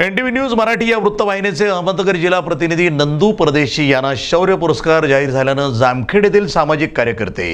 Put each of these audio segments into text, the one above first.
N T V news Marathi या वृत्तवाहिनीचे अहमदनगर जिल्हा प्रतिनिधी नंदू परदेशी यांना शौर्य पुरस्कार जाहीर झाल्यानं जामखेड येथील सामाजिक कार्यकर्ते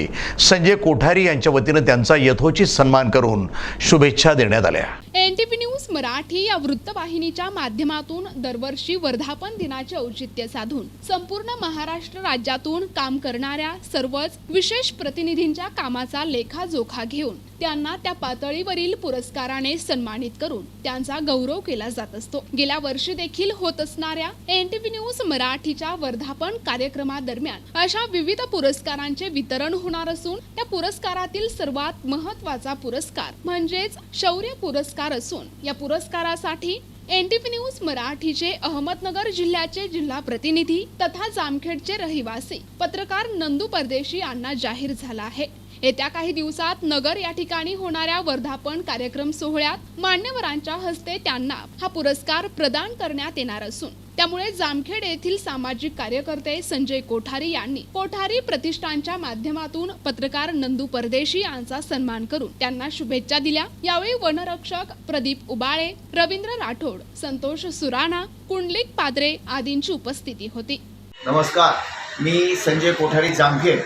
संजय कोठारी यांच्या वतीनं त्यांचा यथोचित सन्मान करून शुभेच्छा देण्यात आल्या. N T V news Marathi या वृत्तवाहिनीच्या माध्यमातून दरवर्षी वर्धापन दिनाचे औचित्य साधून संपूर्ण महाराष्ट्र राज्यातून काम करणाऱ्या सर्वच विशेष प्रतिनिधींच्या कामाचा लेखाजोखा घेऊन त्यांना त्या पातळीवरील पुरस्काराने सन्मानित करून त्यांचा गौरव केला जात असतो. गेल्या वर्षी देखील होत असणाऱ्या एन टी व्ही न्यूज मराठीच्या वर्धापन कार्यक्रमादरम्यान अशा विविध पुरस्कारांचे वितरण होणार असून त्या पुरस्कारातील सर्वात महत्त्वाचा पुरस्कार म्हणजेच शौर्य पुरस्कार असून या पुरस्कारासाठी एनटीपी न्यूज मराठीचे अहमदनगर जिल्ह्याचे जिल्हा प्रतिनिधी तथा जामखेडचे रहिवासी पत्रकार नंदू परदेशी यांना जाहीर झाला आहे. येत्या काही दिवसात नगर या ठिकाणी होणाऱ्या वर्धापन कार्यक्रम सोहळ्यात मान्यवरांच्या हस्ते त्यांना हा पुरस्कार प्रदान करण्यात येणार असून त्यामुळे जामखेड येथील सामाजिक कार्यकर्ते संजय कोठारी यांनी कोठारी प्रतिष्ठानच्या माध्यमातून पत्रकार नंदू परदेशी यांचा सन्मान करून त्यांना शुभेच्छा दिल्या. यावेळी वनरक्षक प्रदीप उबाळे रवींद्र राठोड संतोष सुराणा कुंडलिक पादरे आदींची उपस्थिती होती. नमस्कार. मी संजय कोठारी जामखेड.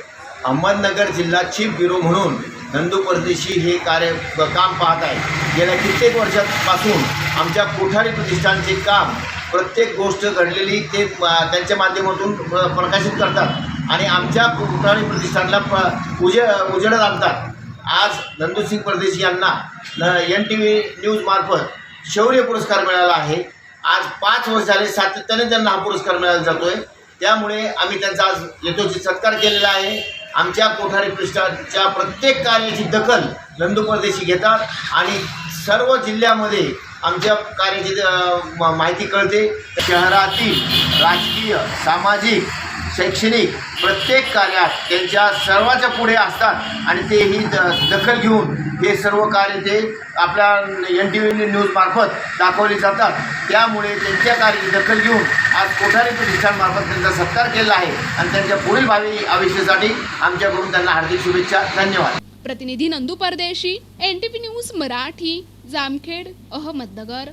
अहमदनगर जिल्हा चीफ ब्युरो म्हणून नंदू परदेशी हे कार्य काम पाहत आहे गेल्या कित्येक वर्षापासून आमच्या कोठारी प्रतिष्ठानचे काम प्रत्येक गोष्ट घडलेली ते त्यांच्या माध्यमातून प्रकाशित करतात आणि आमच्या कोठारी प्रतिष्ठानला प्र उजे उजेडत आणतात. आज नंदूसिंग परदेशी यांना एन टी व्ही न्यूजमार्फत शौर्य पुरस्कार मिळाला आहे. आज पाच वर्ष झाले सातत्याने त्यांना हा पुरस्कार मिळाला जातो आहे त्यामुळे आम्ही त्यांचा आज यथोचित सत्कार केलेला आहे. आमच्या कोठारी पृष्ठाच्या प्रत्येक कार्याची दखल नंदू परदेशी घेतात आणि सर्व जिल्ह्यामध्ये आमच्या कार्याची म- माहिती कळते. शहरातील राजकीय सामाजिक शैक्षणिक प्रत्येक कार्यात त्यांच्या सर्वाच्या पुढे असतात आणि ते ही द दखल घेऊन हे सर्व कार्य ते आपल्या एन टी व्ही न्यूजमार्फत दाखवले जातात. त्यामुळे त्यांच्या कार्याची दखल घेऊन आज कोठारी प्रतिष्ठानमार्फत त्यांचा सत्कार केला आहे आणि त्यांच्या पुढील भावी आयुष्यासाठी आमच्याकडून त्यांना हार्दिक शुभेच्छा. धन्यवाद. प्रतिनिधी Nandu Pardeshi N NTV news Marathi Jamkhed Ahmednagar.